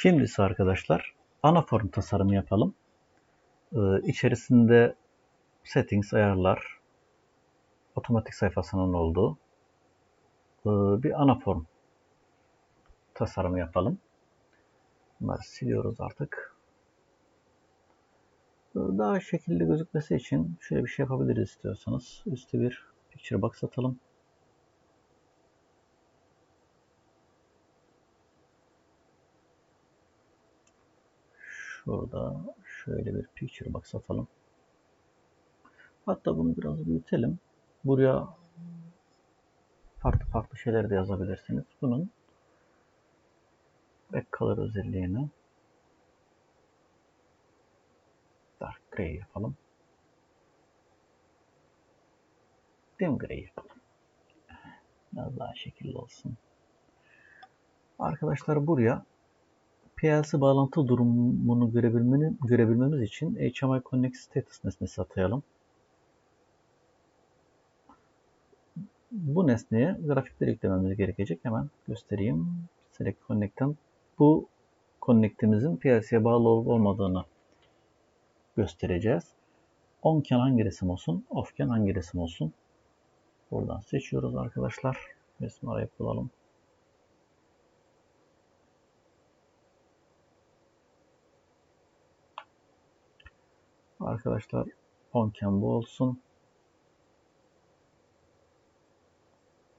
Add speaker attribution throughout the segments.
Speaker 1: Şimdi ise arkadaşlar ana form tasarımı yapalım. Ee, içerisinde settings, ayarlar, otomatik sayfasının olduğu e, bir ana form tasarımı yapalım. Bunları siliyoruz artık. Ee, Daha şekilli gözükmesi için şöyle bir şey yapabiliriz istiyorsanız. Üste bir picture box atalım. Şurada şöyle bir picture box atalım. Hatta bunu biraz büyütelim. Buraya farklı farklı şeyler de yazabilirsiniz. Bunun back color özelliğini dark gray yapalım. Dim gray yapalım. Biraz daha şekilli olsun. Arkadaşlar buraya PLC bağlantı durumunu görebilmemiz için HMI Connect Status nesnesi atayalım. Bu nesneye grafikleri eklememiz gerekecek. Hemen göstereyim. Select Connect'ten bu connect'imizin PLC'ye bağlı olup olmadığını göstereceğiz. On-ken hangi resim olsun, off-ken hangi resim olsun. Buradan seçiyoruz arkadaşlar. Resmi arayıp bulalım. Arkadaşlar on-ken bu olsun.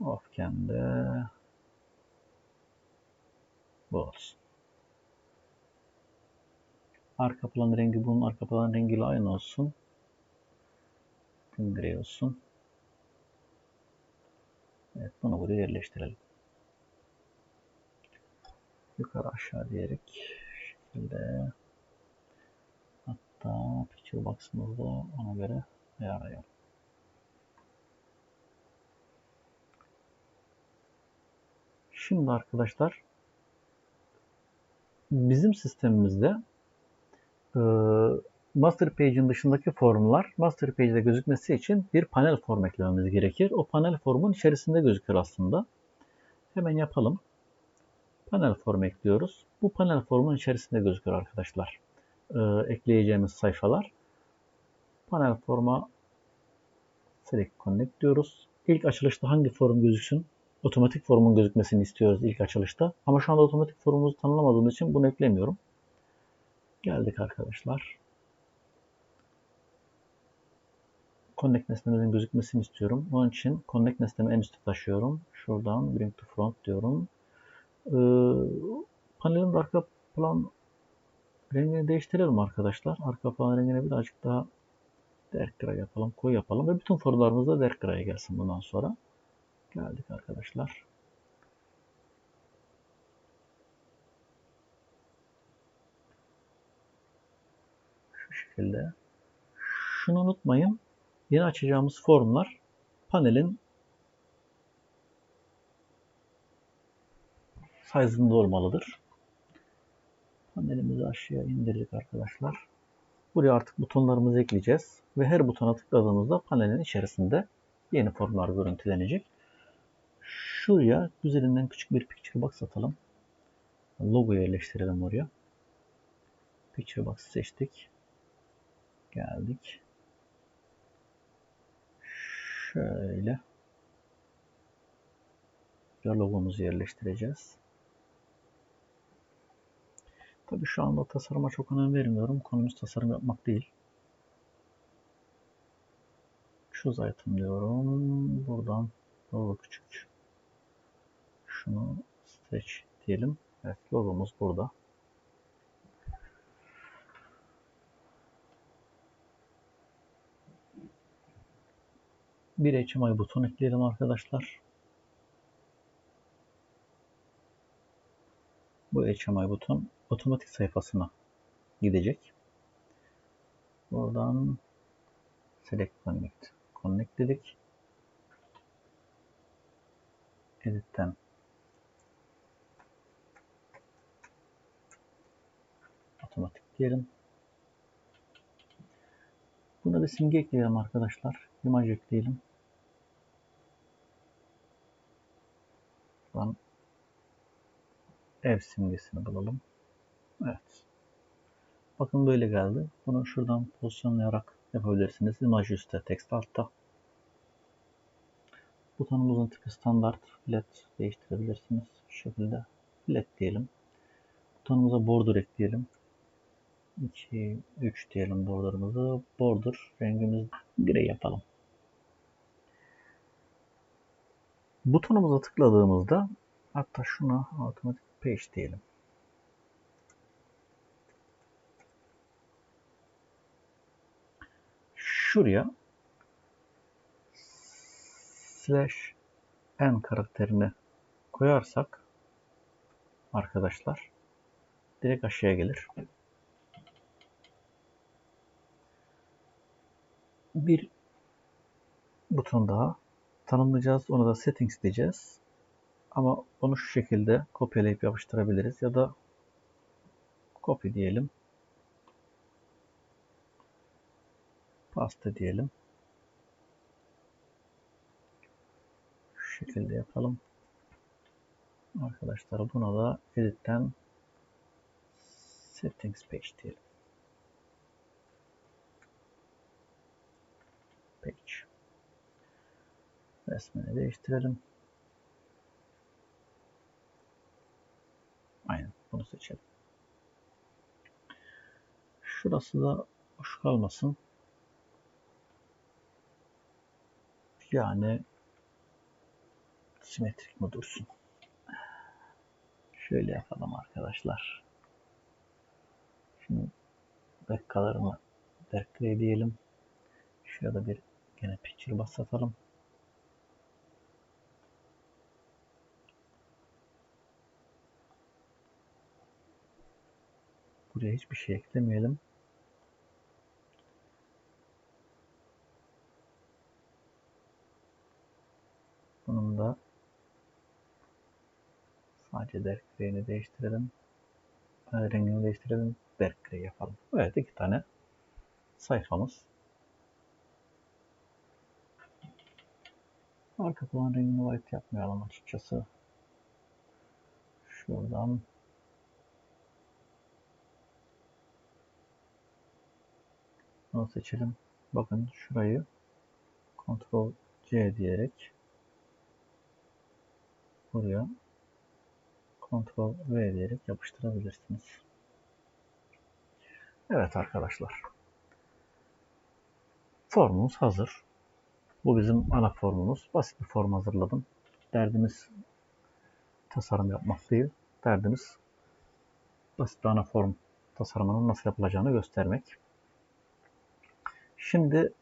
Speaker 1: Off-ken de bu olsun. Arka plan rengi bunun arka plan rengiyle aynı olsun. Gri olsun. Evet bunu buraya yerleştirelim. Yukarı aşağı diyerek şekilde hatta picture box'ımızda ona göre ayarlayalım. Şimdi arkadaşlar bizim sistemimizde e, master page'in dışındaki formlar master page'de gözükmesi için bir panel form eklememiz gerekir. O panel formun içerisinde gözükür aslında. Hemen yapalım. Panel form ekliyoruz. Bu panel formun içerisinde gözükür arkadaşlar. E, ekleyeceğimiz sayfalar. Panel forma select connect diyoruz. İlk açılışta hangi form gözüksün? Otomatik formun gözükmesini istiyoruz ilk açılışta. Ama şu anda otomatik formumuzu tanımlamadığımız için bunu eklemiyorum. Geldik arkadaşlar. Connect nesnemizin gözükmesini istiyorum. Onun için Connect nesnemi en üstte taşıyorum. Şuradan Bring to Front diyorum. Ee, panelin arka plan rengini değiştirelim arkadaşlar. Arka plan rengine birazcık daha dark gray yapalım, koyu yapalım ve bütün formlarımız da dark gray'a gelsin bundan sonra. Geldik arkadaşlar. Şu şekilde. Şunu unutmayın. Yeni açacağımız formlar panelin size'ında olmalıdır. Panelimizi aşağıya indirdik arkadaşlar. Buraya artık butonlarımızı ekleyeceğiz. Ve her butona tıkladığımızda panelin içerisinde yeni formlar görüntülenecek. Şuraya üzerinden küçük bir picture box atalım. Logo yerleştirelim oraya. Picture box seçtik. Geldik. Şöyle. Logomuzu yerleştireceğiz. Tabii şu anda tasarıma çok önem vermiyorum. Konumuz tasarım yapmak değil. Choose item diyorum. Buradan logo küçük. Şunu stretch diyelim. Evet logomuz burada. Bir HMI buton ekleyelim arkadaşlar. Bu HMI buton otomatik sayfasına gidecek. Buradan select connect. Connect dedik. Edit'ten otomatik diyelim. Buna bir simge ekleyelim arkadaşlar. Imaj ekleyelim. Buradan ev simgesini bulalım. Evet. Bakın böyle geldi. Bunu şuradan pozisyonlayarak yapabilirsiniz. Image üstte, text altta. Butonumuzun tipi standart. Flat değiştirebilirsiniz. Şu şekilde flat diyelim. Butonumuza border ekleyelim. 2, 3 diyelim borderımızı. Border rengimiz gri yapalım. Butonumuza tıkladığımızda hatta şuna automatic page diyelim. Şuraya slash n karakterini koyarsak arkadaşlar direkt aşağıya gelir. Bir buton daha tanımlayacağız. Onu da settings diyeceğiz. Ama onu şu şekilde kopyalayıp yapıştırabiliriz ya da copy diyelim. Paste diyelim. Şu şekilde yapalım. Arkadaşlar buna da edit'ten settings page diyelim. Page. Resmini değiştirelim. Aynen bunu seçelim. Şurası da boş kalmasın. Yani simetrik mi dursun? Şöyle yapalım arkadaşlar. Şimdi dakikalarını gray diyelim. Şurada bir gene picture bas atalım. Buraya hiçbir şey eklemeyelim. Bunun da sadece dark gray'ini değiştirelim. Rengini değiştirelim. Dark gray yapalım. Evet iki tane sayfamız. Arka plan rengini white yapmayalım açıkçası. Şuradan Bunu seçelim. Bakın şurayı Ctrl C diyerek buraya Ctrl V diyerek yapıştırabilirsiniz. Evet arkadaşlar. Formumuz hazır. Bu bizim ana formumuz. Basit bir form hazırladım. Derdimiz tasarım yapmak değil. Derdimiz basit bir ana form tasarımının nasıl yapılacağını göstermek. Şimdi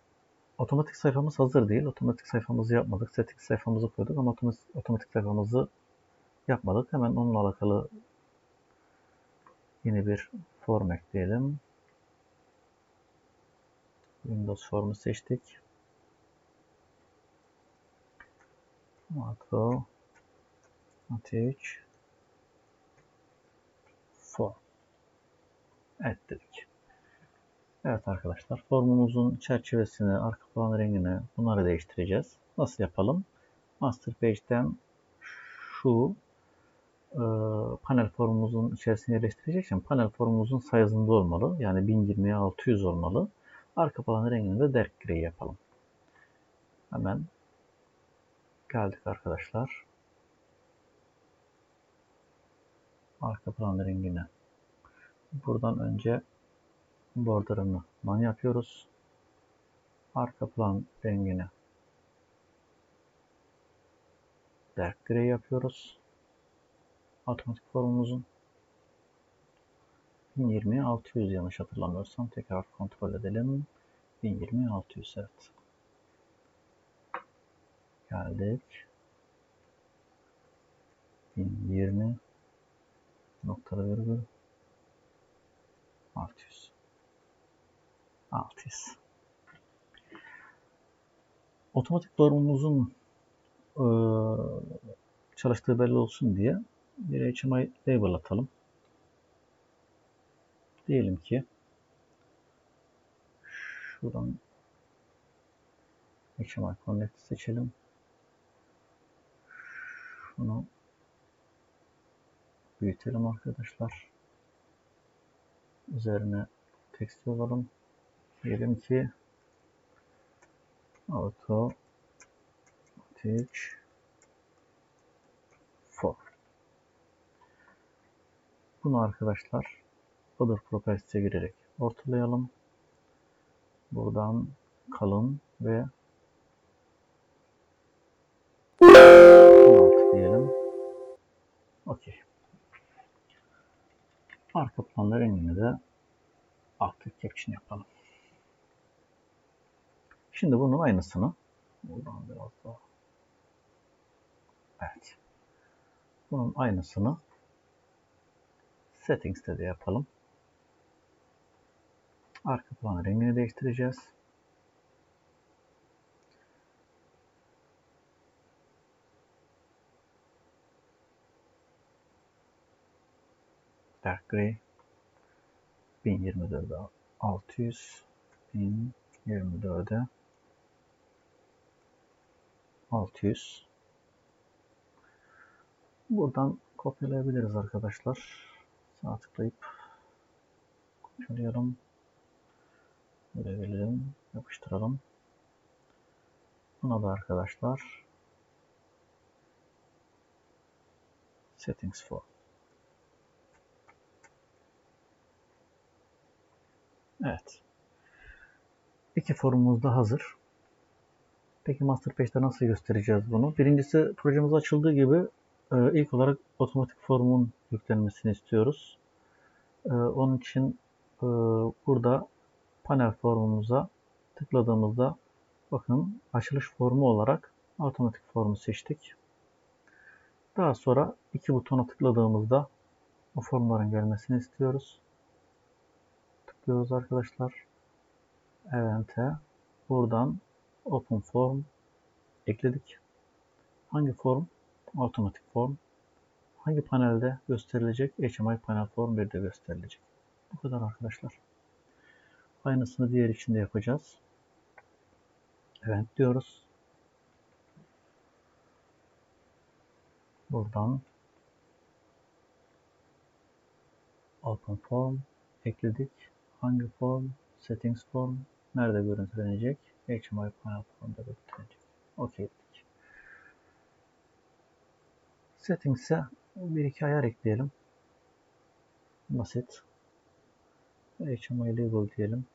Speaker 1: otomatik sayfamız hazır değil. Otomatik sayfamızı yapmadık. Setting sayfamızı koyduk ama otomatik, otomatik sayfamızı yapmadık. Hemen onunla alakalı yeni bir form ekleyelim. Windows formu seçtik. Makro Ateş Form Evet dedik. Evet arkadaşlar formumuzun çerçevesini, arka plan rengini bunları değiştireceğiz. Nasıl yapalım? Master Page'den şu e, panel formumuzun içerisine yerleştirecek panel formumuzun sayısında olmalı. Yani 1020'ye 600 olmalı. Arka plan rengini de dark gray yapalım. Hemen geldik arkadaşlar. Arka plan rengini buradan önce border'ını man yapıyoruz. Arka plan rengini dark gray yapıyoruz. Otomatik formumuzun 1020 600 yanlış hatırlamıyorsam tekrar kontrol edelim. 1020 600 evet. Geldik. 1020 noktalı virgül 600. 600. Otomatik formumuzun e, çalıştığı belli olsun diye bir HMI label atalım. Diyelim ki şuradan HMI Connect seçelim. Şunu büyütelim arkadaşlar. Üzerine text yazalım. Diyelim ki auto teach for. Bunu arkadaşlar other properties'e girerek ortalayalım. Buradan kalın ve 16 diyelim. Okey. Arka planda rengini de active caption yapalım. Şimdi bunun aynısını buradan biraz daha Evet. Bunun aynısını settings'te de yapalım. Arka plan rengini değiştireceğiz. Dark Gray 1024'e 600 1024'e 600 Buradan kopyalayabiliriz arkadaşlar. Sağ tıklayıp kopyalayalım. Böyle. Yapıştıralım. Buna da arkadaşlar settings for Evet. İki forumumuz da hazır. Peki master page'de nasıl göstereceğiz bunu? Birincisi projemiz açıldığı gibi e, ilk olarak otomatik formun yüklenmesini istiyoruz. E, onun için e, burada panel formumuza tıkladığımızda bakın açılış formu olarak otomatik formu seçtik. Daha sonra iki butona tıkladığımızda o formların gelmesini istiyoruz. Tıklıyoruz arkadaşlar. Event'e buradan Open Form ekledik. Hangi form? Otomatik form. Hangi panelde gösterilecek? HMI panel form 1'de gösterilecek. Bu kadar arkadaşlar. Aynısını diğer içinde yapacağız. Event diyoruz. Buradan Open Form ekledik. Hangi form? Settings form. Nerede görüntülenecek? HMI panel formda görüntülenecek. OK dedik. Settings'e bir iki ayar ekleyelim. Basit. HMI label diyelim.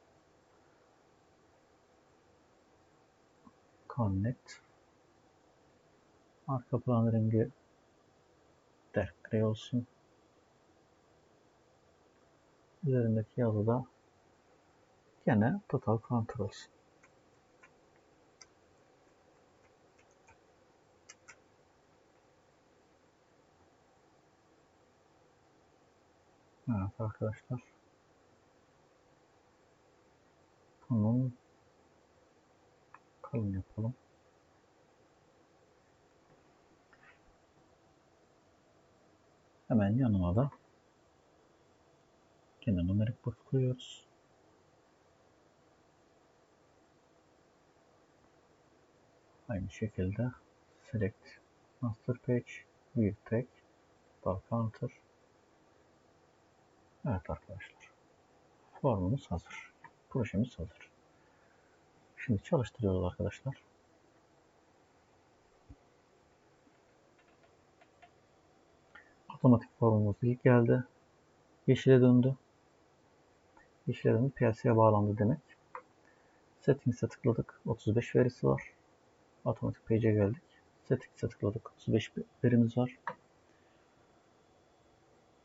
Speaker 1: Connect. Arka plan rengi dark gray olsun. Üzerindeki yazı da gene total counter Evet arkadaşlar. Bunun kalın yapalım. Hemen yanına da yine numerik box koyuyoruz. Aynı şekilde select master page view tag bar counter Evet arkadaşlar. Formumuz hazır. Projemiz hazır. Şimdi çalıştırıyoruz arkadaşlar. Otomatik formumuz ilk geldi. Yeşile döndü. Yeşile döndü. PLC'ye bağlandı demek. Settings'e tıkladık. 35 verisi var. Otomatik page'e geldik. Settings'e tıkladık. 35 verimiz var.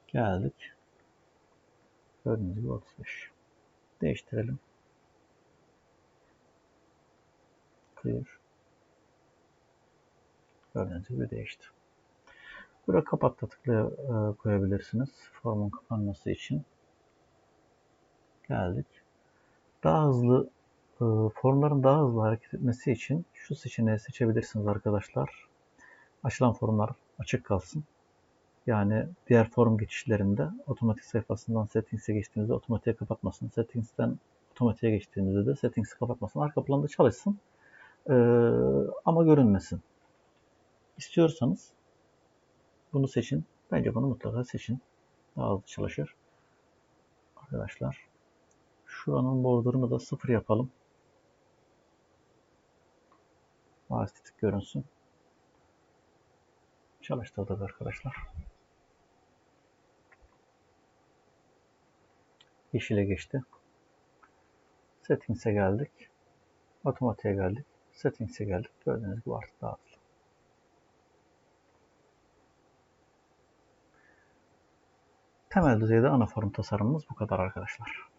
Speaker 1: Geldik. Gördüğünüz gibi 35. Değiştirelim. Clear. Gördüğünüz gibi değişti. Burada kapat da tıklaya e, koyabilirsiniz. Formun kapanması için. Geldik. Daha hızlı e, formların daha hızlı hareket etmesi için şu seçeneği seçebilirsiniz arkadaşlar. Açılan formlar açık kalsın. Yani diğer form geçişlerinde otomatik sayfasından settings'e geçtiğinizde otomatiğe kapatmasın. Settings'ten otomatiğe geçtiğinizde de settings'i kapatmasın. Arka planda çalışsın. Ee, ama görünmesin. İstiyorsanız bunu seçin. Bence bunu mutlaka seçin. Daha hızlı çalışır. arkadaşlar. Şuranın border'ını da sıfır yapalım. Estetik görünsün. Çalıştırdık arkadaşlar. Yeşile geçti. Settings'e geldik. Otomatiğe geldik. Settings'e geldik. Gördüğünüz gibi artık daha hızlı. Temel düzeyde ana form tasarımımız bu kadar arkadaşlar.